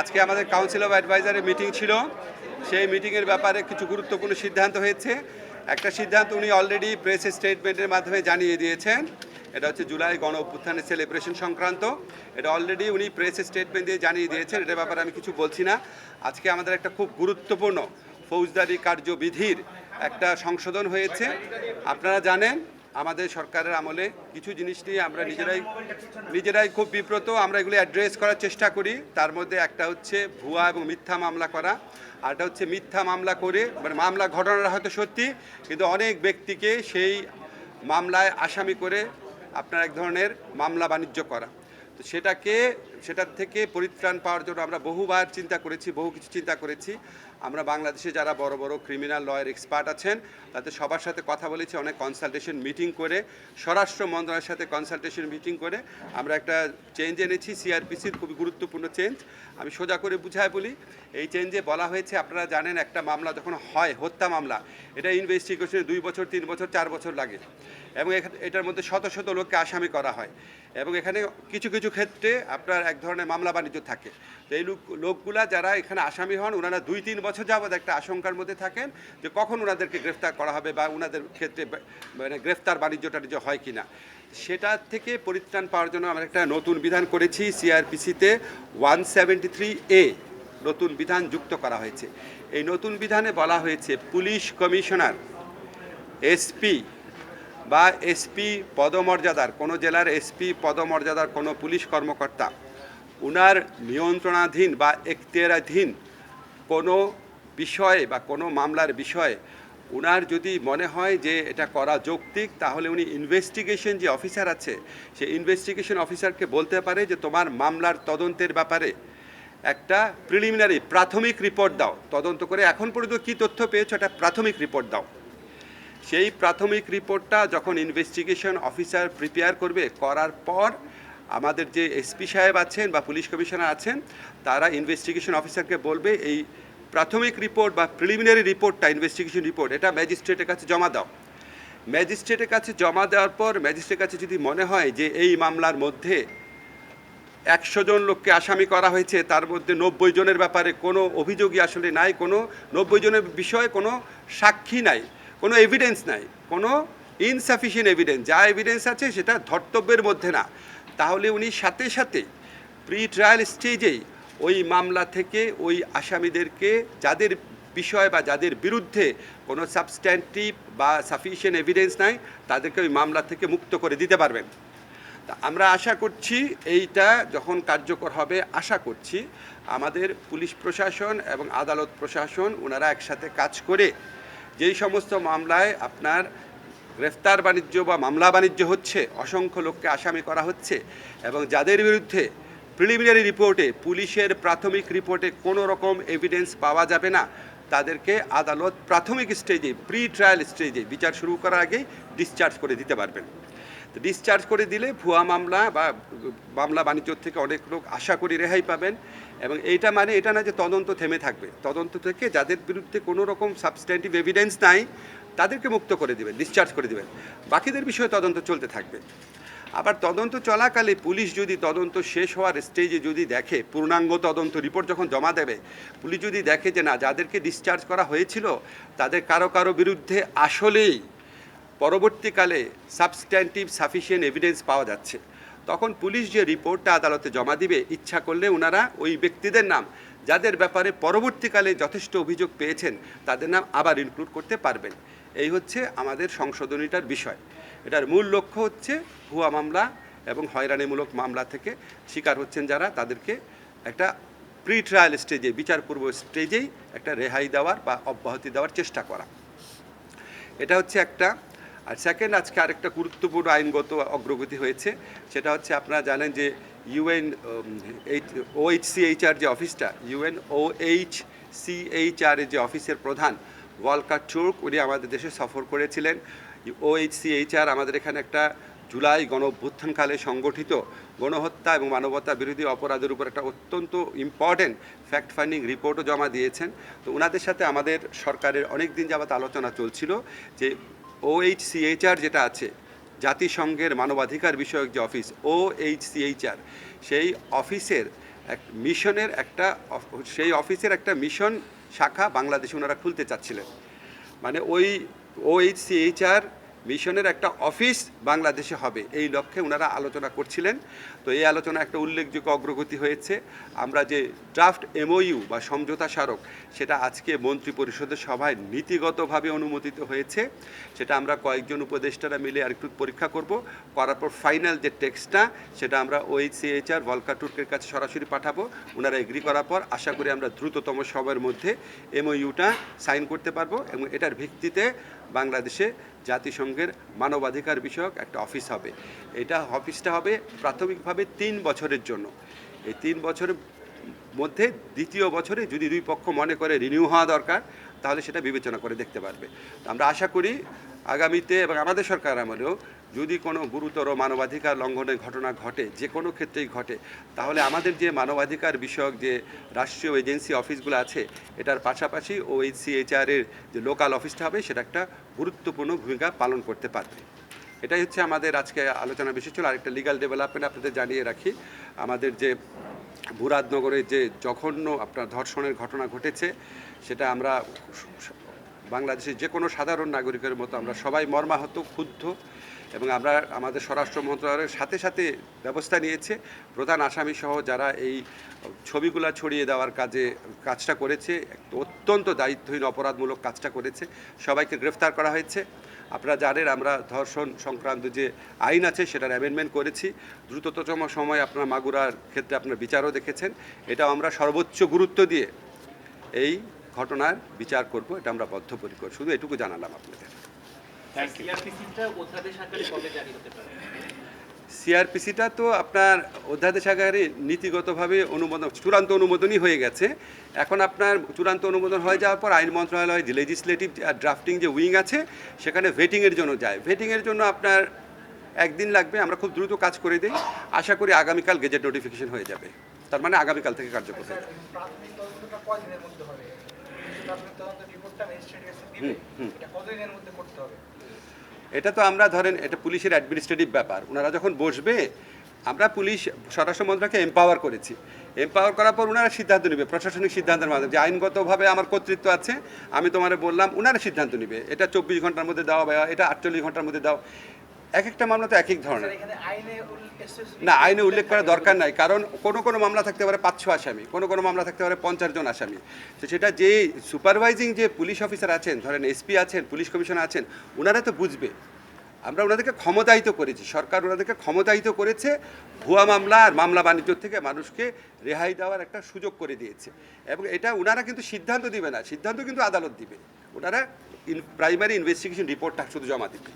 আজকে আমাদের council of অ্যাডভাইজারের meeting ছিল। সেই মিটিংয়ের ব্যাপারে কিছু গুরুত্বপূর্ণ সিদ্ধান্ত হয়েছে। একটা সিদ্ধান্ত উনি অলরেডি প্রেস স্টেটমেন্টের মাধ্যমে জানিয়ে দিয়েছেন। এটা হচ্ছে জুলাই গণ অভ্যুত্থানের সেলিব্রেশন সংক্রান্ত। এটা অলরেডি উনি প্রেস স্টেটমেন্ট দিয়ে জানিয়ে দিয়েছেন। এটার ব্যাপারে আমি কিছু বলছি না। আজকে আমাদের একটা খুব গুরুত্বপূর্ণ ফৌজদারি কার্যবিধির একটা সংশোধন হয়েছে। আপনারা জানেন আমাদের সরকারের আমলে কিছু জিনিস নিয়ে আমরা নিজেরাই নিজেরাই খুব বিব্রত। আমরা এগুলো অ্যাড্রেস করার চেষ্টা করি। তার মধ্যে একটা হচ্ছে ভুয়া এবং মিথ্যা মামলা করা। আরটা হচ্ছে মিথ্যা মামলা করে মানে মামলা ঘটনাটা হয়তো সত্যি, কিন্তু অনেক ব্যক্তিকে সেই মামলায় আসামি করে আপনার এক ধরনের মামলা বাণিজ্য করা। তো সেটাকে সেটার থেকে পরিত্রাণ পাওয়ার জন্য আমরা বহুবার চিন্তা করেছি, বহু কিছু চিন্তা করেছি। আমরা বাংলাদেশে যারা বড় বড় ক্রিমিনাল লয়ের এক্সপার্ট আছেন, তাদের সবার সাথে কথা বলেছি, অনেক কনসালটেশন মিটিং করে, স্বরাষ্ট্র মন্ত্রণালয়ের সাথে কনসালটেশন মিটিং করে। আমরা একটা চেঞ্জ এনেছি সিআরপিসির খুবই গুরুত্বপূর্ণ চেঞ্জ আমি সোজা করে বুঝায় বলি, এই চেঞ্জে বলা হয়েছে, আপনারা জানেন একটা মামলা যখন হয়, হত্যা মামলা, এটা ইনভেস্টিগেশনে দুই বছর, তিন বছর, চার বছর লাগে। এবং এটার মধ্যে শত শত লোককে আসামি করা হয়। এবং এখানে কিছু কিছু ক্ষেত্রে আপনার এক ধরনের মামলা বাণিজ্য থাকে। তো এই লোক লোকগুলা যারা এখানে আসামি হন ওনারা দুই তিন বছর যাবৎ একটা আশঙ্কার মধ্যে থাকেন যে কখন ওনাদেরকে গ্রেফতার করা হবে বা ওনাদের ক্ষেত্রে মানে গ্রেফতার বাণিজ্য টাণিজ্য হয় কি না সেটা থেকে পরিত্রাণ পাওয়ার জন্য আমরা একটা নতুন বিধান করেছি সিআরপিসিতে ওয়ান সেভেন্টি থ্রি এ নতুন বিধান যুক্ত করা হয়েছে। এই নতুন বিধানে বলা হয়েছে পুলিশ কমিশনার, এসপি বা এসপি পদমর্যাদার, কোনো জেলার এসপি পদমর্যাদার কোনো পুলিশ কর্মকর্তা উনার নিয়ন্ত্রণাধীন বা এখতিয়ারাধীন কোনো বিষয়ে বা কোনো মামলার বিষয়ে, উনার যদি মনে হয় যে এটা করা যৌক্তিক, তাহলে উনি ইনভেস্টিগেশন যে অফিসার আছে সে ইনভেস্টিগেশন অফিসারকে বলতে পারে যে তোমার মামলার তদন্তের ব্যাপারে একটা প্রিলিমিনারি প্রাথমিক রিপোর্ট দাও। তদন্ত করে এখন পর্যন্ত কী তথ্য পেয়েছ একটা প্রাথমিক রিপোর্ট দাও। সেই প্রাথমিক রিপোর্টটা যখন ইনভেস্টিগেশন অফিসার প্রিপেয়ার করবে, করার পর আমাদের যে এসপি সাহেব আছেন বা পুলিশ কমিশনার আছেন, তারা ইনভেস্টিগেশন অফিসারকে বলবে, এই প্রাথমিক রিপোর্ট বা প্রিলিমিনারি রিপোর্টটা ইনভেস্টিগেশন রিপোর্ট এটা ম্যাজিস্ট্রেটের কাছে জমা দাও। ম্যাজিস্ট্রেটের কাছে জমা দেওয়ার পর ম্যাজিস্ট্রেটের কাছে যদি মনে হয় যে এই মামলার মধ্যে একশো জন লোককে আসামি করা হয়েছে, তার মধ্যে নব্বই জনের ব্যাপারে কোনো অভিযোগই আসলে নাই, কোনো নব্বই জনের বিষয়ে কোনো সাক্ষী নাই, কোনো এভিডেন্স নাই, কোনো ইনসাফিসিয়েন্ট এভিডেন্স যা এভিডেন্স আছে সেটা ধর্তব্যের মধ্যে না। তাহলে উনি সাথে সাথে প্রি ট্রায়াল স্টেজেই ওই মামলা থেকে ওই আসামিদেরকে যাদের বিষয় বা যাদের বিরুদ্ধে কোনো সাবস্ট্যান্টিভ বা সাফিসিয়েন্ট এভিডেন্স নাই, তাদেরকে ওই মামলা থেকে মুক্ত করে দিতে পারবেন। তা আমরা আশা করছি এইটা যখন কার্যকর হবে, আশা করছি আমাদের পুলিশ প্রশাসন এবং আদালত প্রশাসন ওনারা একসাথে কাজ করে যেই সমস্ত মামলায় আপনার গ্রেফতার বাণিজ্য বা মামলা বাণিজ্য হচ্ছে, অসংখ্য লোককে আসামি করা হচ্ছে এবং যাদের বিরুদ্ধে প্রিলিমিনারি রিপোর্টে পুলিশের প্রাথমিক রিপোর্টে কোনো রকম এভিডেন্স পাওয়া যাবে না, তাদেরকে আদালত প্রাথমিক স্টেজে প্রি ট্রায়াল স্টেজে বিচার শুরু করার আগেই ডিসচার্জ করে দিতে পারবেন। ডিসচার্জ করে দিলে ভুয়া মামলা বা মামলা বাণিজ্য থেকে অনেক লোক আশা করি রেহাই পাবেন এবং এইটা মানে এটা না যে তদন্ত থেমে থাকবে। তদন্ত থেকে যাদের বিরুদ্ধে কোনো রকম সাবস্ট্যান্টিভ এভিডেন্স নাই তাদেরকে মুক্ত করে দিবেন ডিসচার্জ করে দিবেন। বাকিদের বিষয়ে তদন্ত চলতে থাকবে। আবার তদন্ত চলাকালে পুলিশ যদি তদন্ত শেষ হওয়ার স্টেজে যদি দেখে, পূর্ণাঙ্গ তদন্ত রিপোর্ট যখন জমা দেবে, পুলিশ যদি দেখে যে না, যাদেরকে ডিসচার্জ করা হয়েছিল, তাদের কারও কারও বিরুদ্ধে আসলেই পরবর্তীকালে সাবস্ট্যান্টিভ সাফিসিয়েন্ট এভিডেন্স পাওয়া যাচ্ছে। তখন পুলিশ যে রিপোর্টটা আদালতে জমা দিবে, ইচ্ছা করলে ওনারা ওই ব্যক্তিদের নাম যাদের ব্যাপারে পরবর্তীকালে যথেষ্ট অভিযোগ পেয়েছেন, তাদের নাম আবার ইনক্লুড করতে পারবেন। এই হচ্ছে আমাদের সংশোধনীটার বিষয়। এটার মূল লক্ষ্য হচ্ছে ভুয়া মামলা এবং হয়রানিমূলক মামলা থেকে শিকার হচ্ছেন যারা, তাদেরকে একটা প্রি ট্রায়াল স্টেজে বিচারপূর্ব স্টেজেই একটা রেহাই দেওয়ার বা অব্যাহতি দেওয়ার চেষ্টা করা। এটা হচ্ছে একটা। আর সেকেন্ড আজকে আরেকটা গুরুত্বপূর্ণ আইনগত অগ্রগতি হয়েছে। সেটা হচ্ছে আপনারা জানেন যে ইউএন ওএইচ সিএইচআর যে অফিসটা ইউএন ওএইচ সিএইচআর যে অফিসের প্রধান ওয়ালকার চুর্ক, উনি আমাদের দেশে সফর করেছিলেন। ওএইচ সিএইচআর আমাদের এখানে একটা জুলাই গণ অভ্যুত্থানকালে সংগঠিত। গণহত্যা এবং মানবতা বিরোধী অপরাধের উপর একটা অত্যন্ত ইম্পর্টেন্ট ফ্যাক্ট ফাইন্ডিং রিপোর্টও জমা দিয়েছেন। তো ওনাদের সাথে আমাদের সরকারের অনেক দিন যাবত আলোচনা চলছিল যে ওএইচসিএইচআর যেটা আছে জাতিসংঘের মানবাধিকার বিষয়ক যে অফিস ও এইচসিএইচআর সেই অফিসের এক মিশনের একটা সেই অফিসের একটা মিশন শাখা বাংলাদেশে ওনারা খুলতে চাচ্ছিলেন। মানে ওই ও ওএইচসিএইচআর মিশনের একটা অফিস বাংলাদেশে হবে। এই লক্ষ্যে ওনারা আলোচনা করছিলেন। তো এই আলোচনা একটা উল্লেখযোগ্য অগ্রগতি হয়েছে। আমরা যে ড্রাফট এমওইউ বা সমঝোতা স্মারক, সেটা আজকে মন্ত্রী পরিষদের সভায় নীতিগতভাবে অনুমোদিত হয়েছে। সেটা আমরা কয়েকজন উপদেষ্টারা মিলে আরেকটু পরীক্ষা করব। করার পর ফাইনাল যে টেক্সটটা সেটা আমরা ওএইচসিএইচআর ভলকা টুর্কের কাছে সরাসরি পাঠাবো। ওনারা এগ্রি করার পর আশা করি আমরা দ্রুততম সময়ের মধ্যে এমওইউটা সাইন করতে পারব এবং এটার ভিত্তিতে বাংলাদেশে জাতিসংঘের মানবাধিকার বিষয়ক একটা অফিস হবে। এটা অফিসটা হবে প্রাথমিকভাবে তিন বছরের জন্য। এই তিন বছরের মধ্যে দ্বিতীয় বছরে যদি দুই পক্ষ মনে করে রিনিউ হওয়া দরকার, তাহলে সেটা বিবেচনা করে দেখতে পারবে। আমরা আশা করি আগামীতে এবং আমাদের সরকার আমলেও যদি কোনো গুরুতর মানবাধিকার লঙ্ঘনের ঘটনা ঘটে, যে কোনো ক্ষেত্রেই ঘটে, তাহলে আমাদের যে মানবাধিকার বিষয়ক যে রাষ্ট্রীয় এজেন্সি অফিসগুলো আছে, এটার পাশাপাশি ওএইচসিএইচআর এর যে লোকাল অফিসটা হবে, সেটা একটা গুরুত্বপূর্ণ ভূমিকা পালন করতে পারবে। এটাই হচ্ছে আমাদের আজকে আলোচনা বিষয় ছিল আরেকটা লিগাল ডেভেলপমেন্ট আপনাদের জানিয়ে রাখি। আমাদের যে মুরাদনগরে যে জঘন্য আপনার ধর্ষণের ঘটনা ঘটেছে, সেটা আমরা বাংলাদেশের যে কোনো সাধারণ নাগরিকের মতো আমরা সবাই মর্মাহত, ক্ষুব্ধ এবং আমরা আমাদের স্বরাষ্ট্র মন্ত্রণালয়ের সাথে সাথে ব্যবস্থা নিয়েছে। প্রধান আসামি সহ যারা এই ছবিগুলো ছড়িয়ে দেওয়ার কাজে, কাজটা করেছে, অত্যন্ত দায়িত্বহীন, অপরাধমূলক কাজটা করেছে। সবাইকে গ্রেফতার করা হয়েছে। আপনারা জানেন, আমরা ধর্ষণ সংক্রান্ত যে আইন আছে, সেটার অ্যামেন্ডমেন্ট করেছি। দ্রুততম সময় আপনার মাগুরার ক্ষেত্রে আপনার বিচারও দেখেছেন। এটা আমরা সর্বোচ্চ গুরুত্ব দিয়ে এই ঘটনার বিচার করব এটা আমরা বদ্ধপরিকর। শুধু এটুকু জানালাম আপনাদের। সিআরপিসিটা তো আপনার অধ্যাদেশ আকারে নীতিগতভাবে অনুমোদন চূড়ান্ত অনুমোদনই হয়ে গেছে। এখন আপনার চূড়ান্ত অনুমোদন হয়ে যাওয়ার পর আইন মন্ত্রণালয় যে লেজিসলেটিভ আর ড্রাফটিং যে উইং আছে সেখানে ভেটিংয়ের জন্য যায়। ভেটিংয়ের জন্য আপনার একদিন লাগবে আমরা খুব দ্রুত কাজ করে দিই। আশা করি আগামীকাল গেজেট নোটিফিকেশন হয়ে যাবে। তার মানে আগামীকাল থেকে কার্যকর হয়ে যাবে। এটা তো আমরা ধরেন, এটা পুলিশের অ্যাডমিনিস্ট্রেটিভ ব্যাপার। ওনারা যখন বসবে, আমরা পুলিশ, স্বরাষ্ট্র মন্ত্রণালয়কে এম্পাওয়ার করেছি। এম্পাওয়ার করার পর ওনারা সিদ্ধান্ত নেবে, প্রশাসনিক সিদ্ধান্তের মাধ্যমে। যে আইনগতভাবে আমার কর্তৃত্ব আছে, আমি তোমারে বললাম, ওনারা সিদ্ধান্ত নেবে। এটা চব্বিশ ঘণ্টার মধ্যে দাও বা এটা আটচল্লিশ ঘণ্টার মধ্যে দাও। এক একটা মামলা তো এক এক ধরনের না আইনে উল্লেখ করার দরকার নাই কারণ কোনো কোনো মামলা থাকতে পারে পাঁচশো আসামি কোনো কোনো মামলা থাকতে পারে পঞ্চাশ জন আসামি। তো সেটা যে সুপারভাইজিং যে পুলিশ অফিসার আছেন ধরেন এসপি আছেন পুলিশ কমিশনার আছেন ওনারা তো বুঝবে। আমরা ওনাদেরকে ক্ষমতায়িত করেছি সরকার ওনাদেরকে ক্ষমতায়িত করেছে ভুয়া মামলা আর মামলা বাণিজ্য থেকে মানুষকে রেহাই দেওয়ার একটা সুযোগ করে দিয়েছে। এবং এটা ওনারা কিন্তু সিদ্ধান্ত দিবে না সিদ্ধান্ত কিন্তু আদালত দিবে। ওনারা প্রাইমারি ইনভেস্টিগেশন রিপোর্টটা শুধু জমা দিবে।